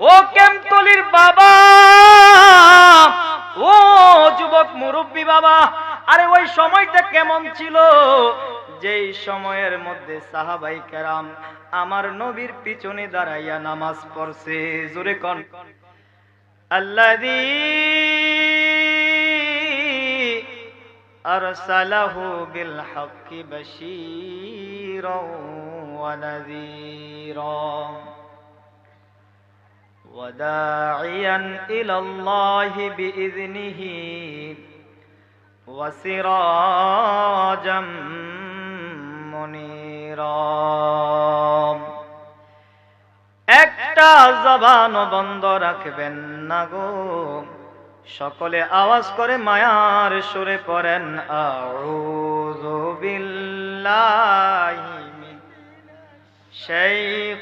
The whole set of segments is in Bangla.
ও কেমতলির বাবা, ও যুবক মুরব্বী বাবা, আরে ওই সময়টা কেমন ছিল? যেই সময়ের মধ্যে সাহাবাই কেরাম আমার নবীর পিছনে দাঁড়াইয়া নামাজ পড়ছে, জোরে কন। আল্লাহ আরসালাহু বিল হাক্কি বাশীরা ওয়া নাযীরা। وداعيا إلى الله بإذنه وسراجا منيرا একটা জবানও বন্ধ রাখবেন না গো সকলে আওয়াজ করে মায়ার সুরে পড়েন আউযু বিল্লাহি মিন শাইতানির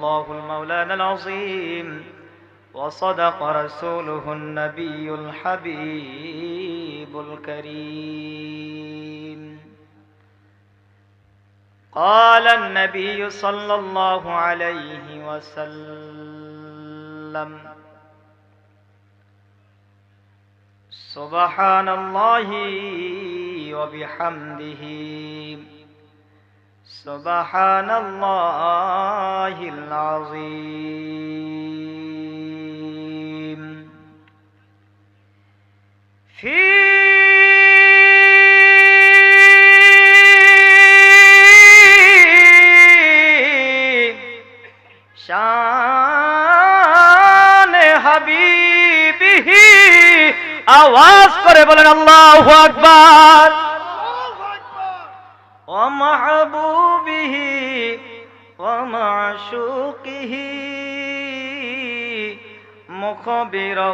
الله المولانا العظيم وصدق رسوله النبي الحبيب الكريم. قال النبي صلى الله عليه وسلم سبحان الله وبحمده. سبحان الله العظيم في শান হাবিবিহি আওয়াজ করে বলেন আল্লাহু আকবার ওয়া মাহবুবিহি ومعشوقه مخبرا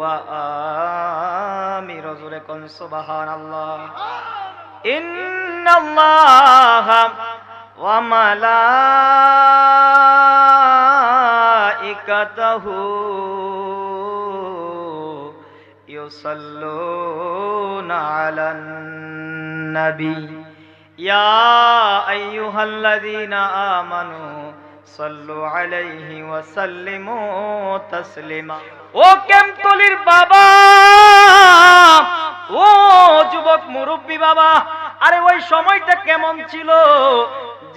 وآمر زلكم سبحان الله إن الله وملائكته يصلون على النبي يا أيها الذين آمنوا صلوا عليه وسلموا تسليما ও কেমতলির বাবা ও যুবক মুরব্বী বাবা আরে ওই সময়টা কেমন ছিল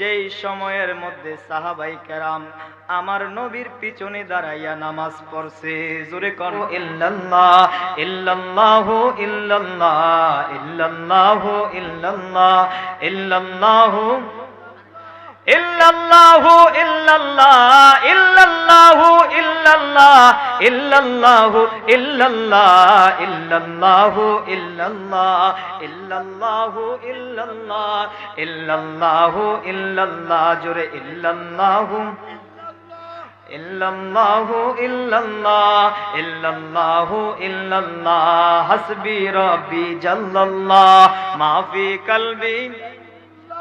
যেই সময়ের মধ্যে সাহাবাই কেরাম আমার নবীর পিছনে দাঁড়াইয়া নামাজ পড়ছে। জোরে কর ইল্লাল্লাহ ইল্লাল্লাহ ইল্লাল্লাহ ইল্লাল্লাহ ইল্লাল্লাহ, ইল্লাল্লাহু ইল্লাল্লাহু ইল্লাল্লাহ ইল্লাল্লাহু ইল্লাল্লাহ ইল্লাল্লাহু ইল্লাল্লাহ ইল্লাল্লাহু ইল্লাল্লাহ ইল্লাল্লাহু ইল্লাল্লাহ ইল্লাল্লাহু ইল্লাল্লাহ, জোরে ইল্লাল্লাহু ইল্লাল্লাহু ইল্লাল্লাহ ইল্লাল্লাহু ইল্লাল্লাহ, হাসবি রব্বি জাল্লাল্লাহ, মাফি কলবি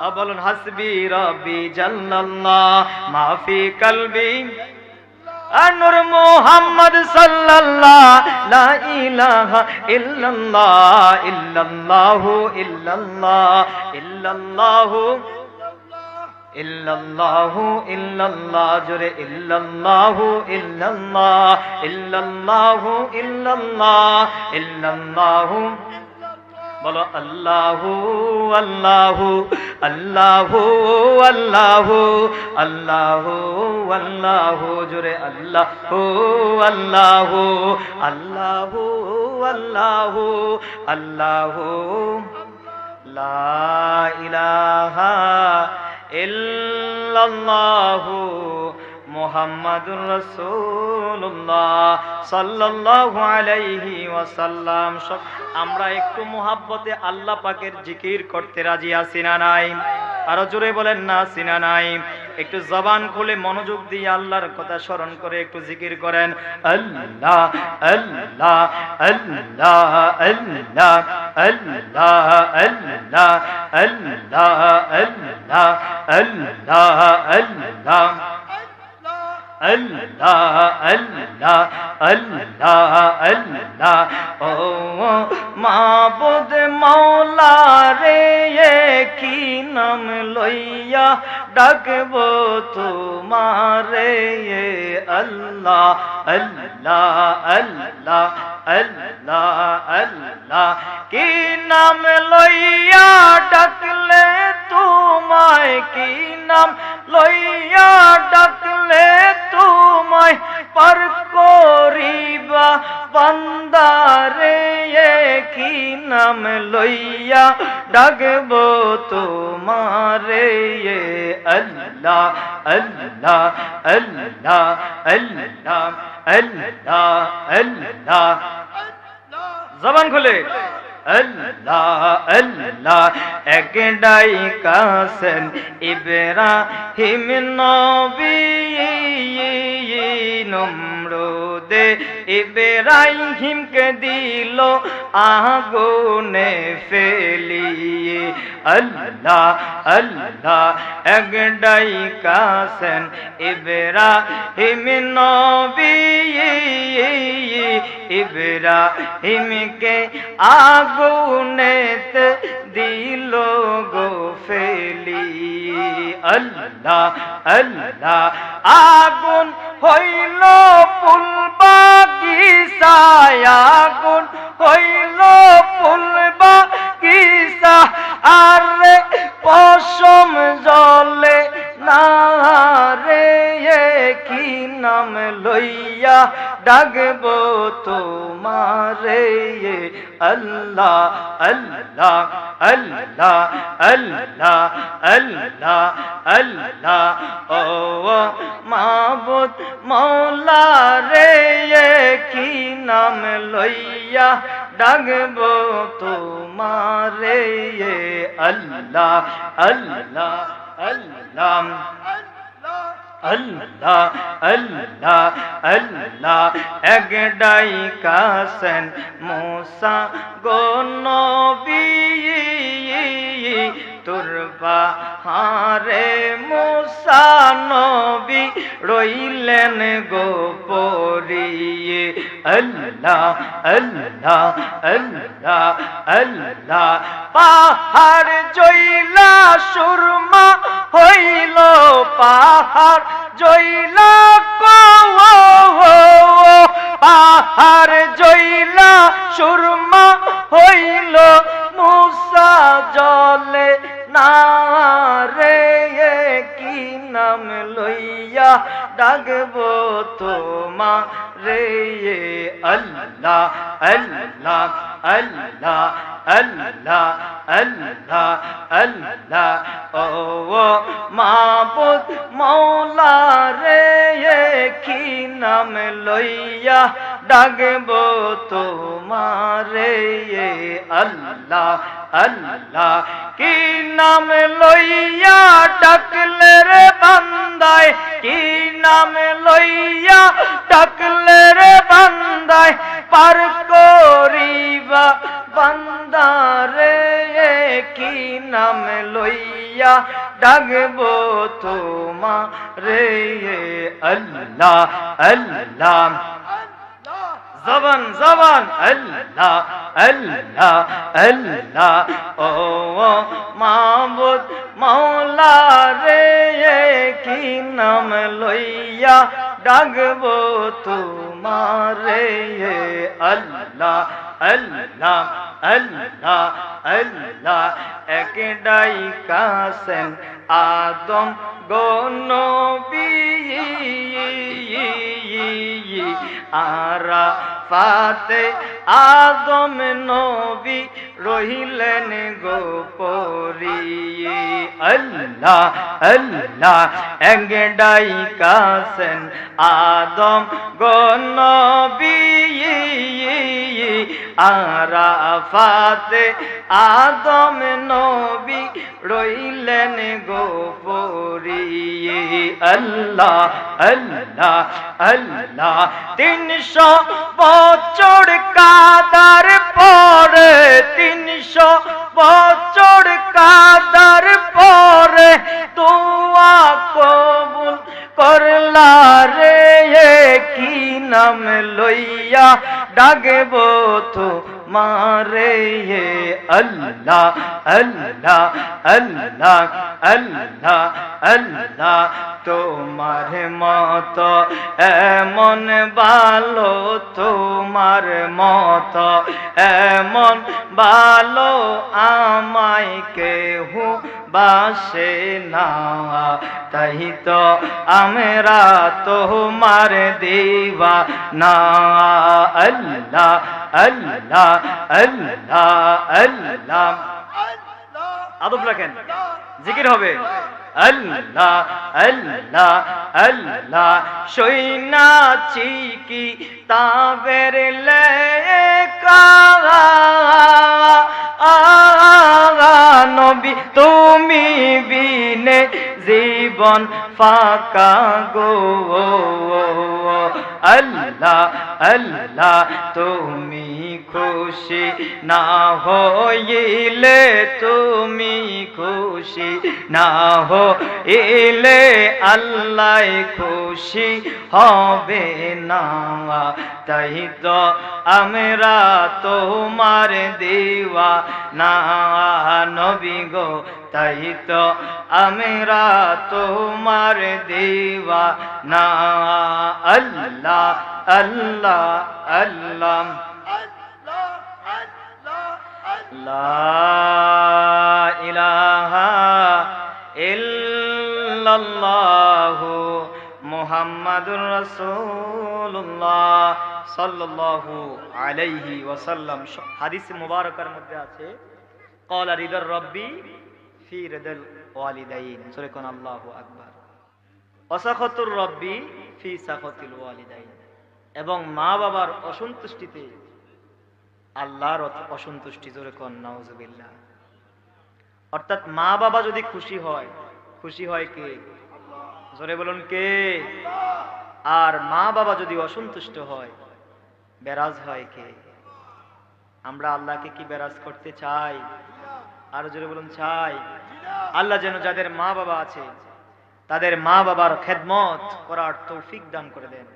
বলুন, হাসবি রব্বি জাল্লাল্লাহ, মাফি কলবি। আনুর মোহাম্মদ সাল্লাল্লাহ, লা ইলাহা ইল্লাল্লাহ, ইল্লাল্লাহু ইল্লাল্লাহ, ইল্লাল্লাহু ইল্লাল্লাহু ইল্লাল্লাহ, জোরে ইল্লাল্লাহু ইল্লাল্লাহ ইল্লাল্লাহু ইল্লাল্লাহ, ইল্লাল্লাহু বলো, আল্লাহু আল্লাহু আল্লাহু আল্লাহু আল্লাহু আল্লাহু, জোরে আল্লাহু আল্লাহু আল্লাহু আল্লাহু আল্লাহু, লা ইলাহা ইল্লাল্লাহু মুহাম্মাদুর রাসূলুল্লাহ সাল্লাল্লাহু আলাইহি ওয়াসাল্লাম। সব আমরা একটু মোহাব্বতে আল্লাহ পাকের জিকির করতে রাজি আছি না নাই? আরও জোরে বলেন না সিনা নাই? একটু জবান খুলে মনোযোগ দিয়ে আল্লাহর কথা স্মরণ করে একটু জিকির করেন। আল্লাহ আল্লাহ আল্লাহ আল্লাহ আল্লাহ আল্লাহ আল্লাহ আল্লাহ আল্লাহ আল্লাহ আল্লাহ। আল্লাহ আল্লাহ আল্লাহ ও, মাবুদ মৌলা রে কি নাম লইয়া ডাকব তোমারে আল্লাহ আল্লাহ আল্লাহ আল্লাহ আল্লাহ। কি নাম লইয়া ডাকলে তোমায়, কি নাম লইয়া ডাকলে তোমায় পার করিবা। বান্দারে কি নাম লইয়া ডাকব তোমারে আল্লাহ আল্লাহ আল্লাহ আল্লাহ আল্লাহ আল্লাহ। জবান খুলে। আল্লাহ আল্লাহ একডাই কাসেন ইব্রাহিম নবী নমরুদে ইব্রাহিমকে দিল আগুনে ফেলিয়ে। আল্লাহ আল্লাহ একডাই কাসেন ইবরা হিমনবী ইবরা হিমকে আগুনেতে দিল গো ফেলি। আল্লাহ আল্লাহ, আগুন হইল পুল বাগিসায় আগুন হইল পুল বাগিসা আর পশম জলে না রে কি নাম লইয়া ডাকব তোমারে? আল্লাহ আল্লাহ আল্লাহ আল্লাহ আল্লাহ আল্লাহ। ও মাবুদ মৌলা রে কি নাম লইয়া ডাকব তোমারে? আল্লাহ আল্লাহ আল্লাহ আল্লাহ আল্লাহ আল্লাহ এক ডাই কাসেন মোসা গো নবী। তুরবা হারে মোসা নবী রইলেন গো পরিয়ে। আল্লাহ আল্লাহ আল্লাহ আল্লাহ, পাহাড় জইলা সুরমা হইল পাহাড়, জইলা কো পাহাড় জইলা সুরমা ডাকব তোমা রে আল্লাহ আল্লাহ। আল্লাহ আল্লাহ আল্লাহ আল্লাহ। ও মাবুদ মৌলা রে কি নাম লইয়া ডাকব তোমারে? আল্লাহ আল্লাহ, কি নাম লইয়া ডাকলে রে বান্দায়? কি নাম লইয়া ডাকলে রে বান্দায়? পার করিবা বান্দারে কি নাম লইয়া ডাকব তোমা রে আল্লাহ আল্লাহ। জবান জবান, আল্লাহ আল্লাহ আল্লাহ। ও মাবুদ মৌলা রে কি নাম লইয়া ডাকব তোমারে আল্লাহ আল্লাহ আল্লাহ আল্লাহ। এক ডাই কাসেন আদম গনবি। আরা ফাতে আদম নবী রহিলেন গোপরিয়ে। আল্লাহ আল্লাহ এঙ্গেডাই কাসেন আদম গনবী আরাফাতে আদম নবী রইলেন গোপরি আল্লাহ আল্লাহ আল্লাহ, তিনশো বছর কাদার পরে, তিনশো বছর কাদার পরে তোয়া কবুল করলা রে কি নাম লইয়া ডাকব তো মারে আল্লাহ আল্লাহ আল্লাহ আল্লাহ আল্লাহ তোমার মত এমন ভালো তোমার মত এমন ভালো আমায় কেহু বাসে না তাই তো আমরা তোমার দেবা না আল্লাহ আল্লাহ আল্লাহ আল্লাহ আদব রাখেন। জিকির হবে। আল্লাহ আল্লাহ আল্লাহ সৈনাছি কি তাবের লেখা। নবী, তুমি বিনে জীবন ফাঁকা গো। আল্লাহ আল্লাহ, তুমি খুশি না হইলে তুমি খুশি না হইলে আল্লাহ খুশি হবে না। তাই তো আমরা তোমার দেওয়া না নবী গো। তাই তো আমরা তোমার দেওয়া না আল্লাহ আল্লাহ আল্লাহ। লা ইলাহা ইল্লাল্লাহু মুহাম্মাদুর রাসূলুল্লাহ সাল্লাল্লাহু আলাইহি ওয়াসাল্লাম। হাদিস মুবারকার মধ্যে আছে, ক্বালা রিদার রব্বি ফি রিদাল ওয়ালিদাইন। সূরা কোন আল্লাহু আকবার। অসাখতুর রব্বি ফি সাখতিল ওয়ালিদাইন। এবং মা বাবার অসন্তুষ্টিতে আল্লাহর অসন্তুষ্টি, জোরে কন নাউজুবিল্লাহ। অর্থাৎ মা বাবা যদি খুশি হয় খুশি হয় কে? জোরে বলুন কে? আর মা বাবা যদি অসন্তুষ্ট হয়, বেরাজ হয় কে? আমরা আল্লাহকে কি বেরাজ করতে চাই? আর জোরে বলুন, চাই। আল্লাহ যেন যাদের মা বাবা আছে, তাদের মা বাবার খেদমত করার তৌফিক দান করে দেন।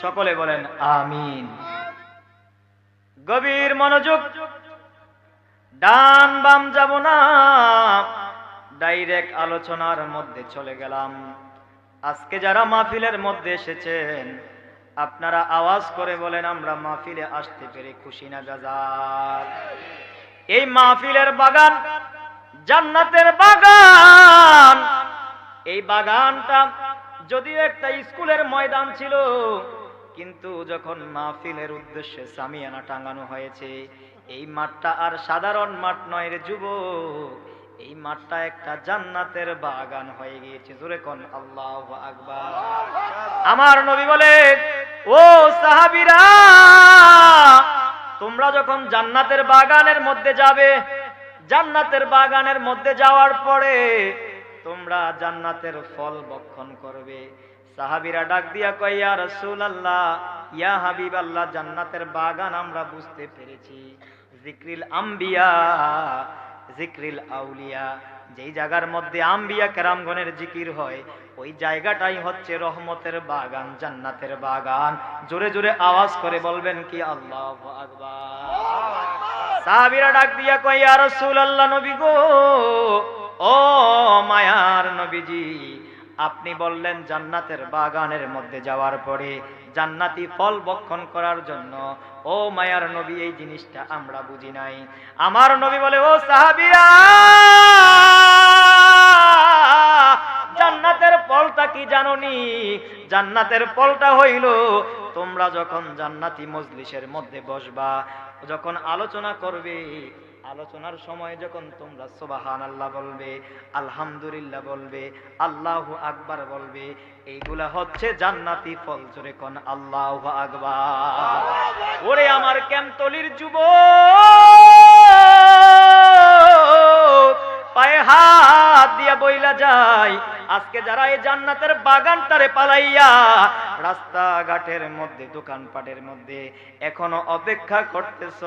সকলে বলেন, আমিন। গভীর মনোযোগ, ডান বাম যাব না। ডাইরেক্ট আলোচনার মধ্যে চলে গেলাম। আজকে যারা মাহফিলের মধ্যে এসেছেন, আপনারা আওয়াজ করে বলেন, আমরা মাহফিলে আসতে পেরে খুশি না গাজার এই মাহফিলের বাগান, জান্নাতের বাগান। এই বাগানটা যদিও একটা স্কুলের ময়দান ছিল, কিন্তু যখন মাহফিলের উদ্দেশ্যে সামিয়ানা টাঙানো হয়েছে, এই মাঠটা আর সাধারণ মাঠ নয় রে যুবক। এই মাঠটা একটা জান্নাতের বাগান হয়ে গিয়েছে। জোরে কোন আল্লাহ আকবার। আমার নবী বলে, ও সাহাবিরা, তোমরা যখন জান্নাতের বাগানের মধ্যে যাবে, জান্নাতের বাগানের মধ্যে যাওয়ার পরে তোমরা জান্নাতের ফল বক্ষণ করবে। সাহাবিরা ডাক দিয়া কয় রসুল আল্লাহ ইয়া হাবিব আল্লাহ জান্নাতের বাগান আমরা বুঝতে পেরেছি। জিক্রিল আম্বিয়া জিক্রিল আউলিয়া। যেই জায়গার মধ্যে আম্বিয়া কেরামগণের জিকির হয়, ওই জায়গাটাই হচ্ছে রহমতের বাগান, জান্নাতের বাগান। জোরে জোরে আওয়াজ করে বলবেন কি, আল্লাহ সাহাবীরা ডাক দিয়া কয়, ইয়া রাসূলুল্লাহ নবী গো, ও মায়ার নবীজি, আপনি বললেন জান্নাতের বাগানের মধ্যে যাওয়ার পরে জান্নাতি ফল বক্ষণ করার জন্য। ও মায়ার নবী, এই জিনিসটা আমরা বুঝি নাই। আমার নবী বলে, ও সাহাবিয়া জান্নাতের ফলটা কি জানোনি? জান্নাতের ফলটা হইল, তোমরা যখন জান্নাতি মজলিসের মধ্যে বসবা, যখন আলোচনা করবে আলোচনার সময় যখন তোমরা সুবাহান আল্লাহ বলবে, আলহামদুলিল্লাহ বলবে, আল্লাহু আকবার বলবে, এইগুলা হচ্ছে জান্নাতি ফল জোরে কোন আল্লাহু আকবার। ওরে আমার ক্যামতলির যুব পায়ে হাত দিয়া বইলা যায় আজকে যারা এই জান্নাতের বাগানটারে পালাইয়া রাস্তাঘাটের মধ্যে, দোকানপাটের মধ্যে, এখনও অপেক্ষা করতেছ?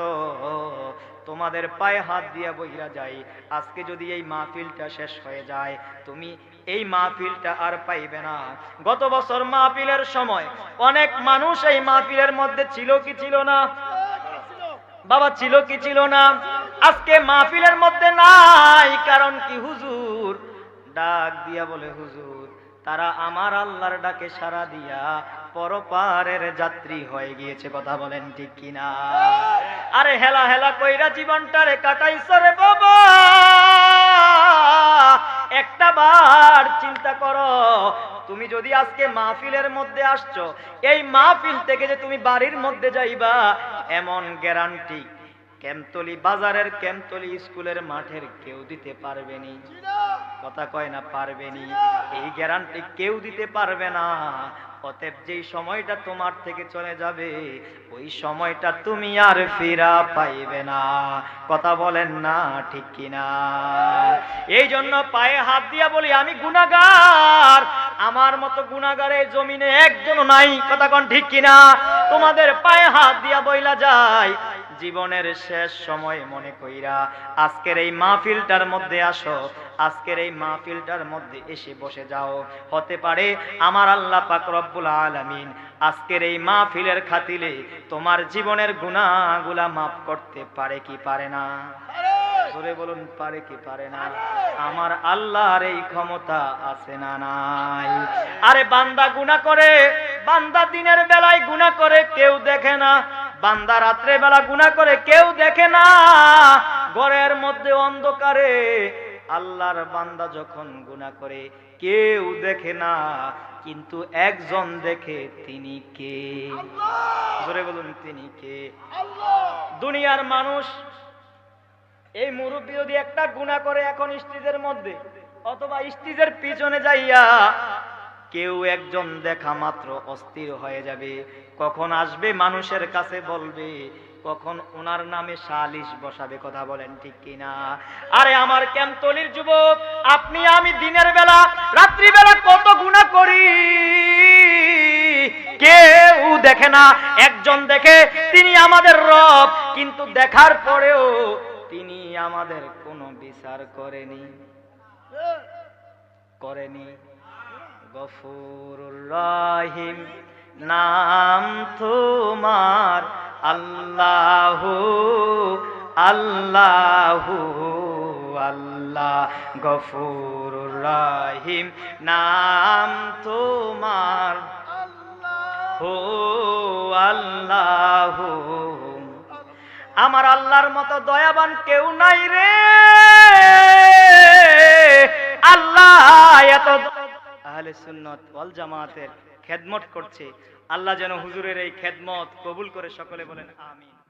তোমাদের পায়ে হাত দিয়া বহিরা যাই, আজকে যদি এই মাহফিলটা শেষ হয়ে যায়, তুমি এই মাহফিলটা আর পাইবে না। গত বছর মাহফিলের সময় অনেক মানুষ এই মাহফিলের মধ্যে ছিল কি ছিল না? বাবা, ছিল কি ছিল না? আজকে মাহফিলের মধ্যে নাই, কারণ কি হুজুর? ডাক দিয়া বলে, হুজুর, তারা আমার আল্লাহর ডাকে সারা দিয়া পরপারের যাত্রী হয়ে গিয়েছে। কথা বলেন ঠিক কিনা? আরে হেলা হেলা কইরা জীবনটারে কাটাইছো রে বাবা। একটা বার চিন্তা করো, তুমি যদি আজকে মাহফিলের মধ্যে আসছো, এই মাহফিল থেকে যে তুমি বাড়ির মধ্যে যাইবা, এমন গ্যারান্টি কেমতলি বাজারের কেমতলি স্কুলের মাঠের কেউ দিতে পারবেনি। কথা কয় না, পারবেনি। এই গ্যারান্টি কেউ দিতে পারবে না। অতএব যেই সময়টা তোমার থেকে চলে যাবে, ওই সময়টা তুমি আর ফিরা পাইবে না। কথা বলেন না, ঠিক কিনা? এই জন্য পায়ে হাত দিয়া বলি, আমি গুনাগার। আমার মতো গুনাগারে জমিনে একজনও নাই। কথা কন ঠিক কিনা? তোমাদের পায়ে হাত দিয়া বইলা যায়। জীবনের শেষ সময় মনে কইরা, আজকের এই মাহফিলটার মধ্যে আসো, আজকের এই মাহফিলটার মধ্যে এসে বসে যাও। হতে পারে আমার আল্লাহ পাক রব্বুল আলামিন আজকের এই মাহফিলের খাতিলে তোমার জীবনের গুনাহগুলা মাফ করতে পারে কি পারে না? জোরে বলুন, পারে কি পারে না? আমার আল্লাহর এই ক্ষমতা আছে না নাই? আরে বান্দা গুনাহ করে, বান্দা দিনের বেলায় গুনাহ করে, কেউ দেখে না। বান্দা রাত্রে বেলা গুনাহ করে কেউ দেখে না। ঘরের মধ্যে অন্ধকারে আল্লাহর বান্দা যখন গুনাহ করে কেউ দেখে না কিন্তু একজন দেখে তিনি কে? জোরে বলুন তিনি কে? দুনিয়ার মানুষ এই মুরব্বী যদি একটা গুণা করে এখন স্ত্রীদের মধ্যে অথবা স্ত্রীদের পিছনে যাইয়া কেউ একজন দেখা মাত্র অস্থির হয়ে যাবে। কখন আসবে মানুষের কাছে বলবে, কখন ওনার নামে সালিশ বসাবে, কথা বলেন ঠিক কিনা? আরে আমার ক্যাম্পতলির যুবক, আপনি আমি দিনের বেলা রাত্রি বেলা কত গুণা করি? কেউ দেখে না, একজন দেখে, তিনি আমাদের রব, কিন্তু দেখার পরেও তিনি আমাদের কোনো বিচার করেনি। করেনি। গফুরুর রহিম। নাম তোমার আল্লাহ, আল্লাহু, আল্লাহ গফুরুর রহিম। নাম তোমার হো আল্লাহ। আমার আল্লাহর মতো দয়াবান কেউ নাই রে। আল্লাহ এত আহলে সুন্নত ওয়াল জামাতের খেদমত করছে। আল্লাহ যেন হুজুরের এই খেদমত কবুল করে সকলে বলেন আমিন।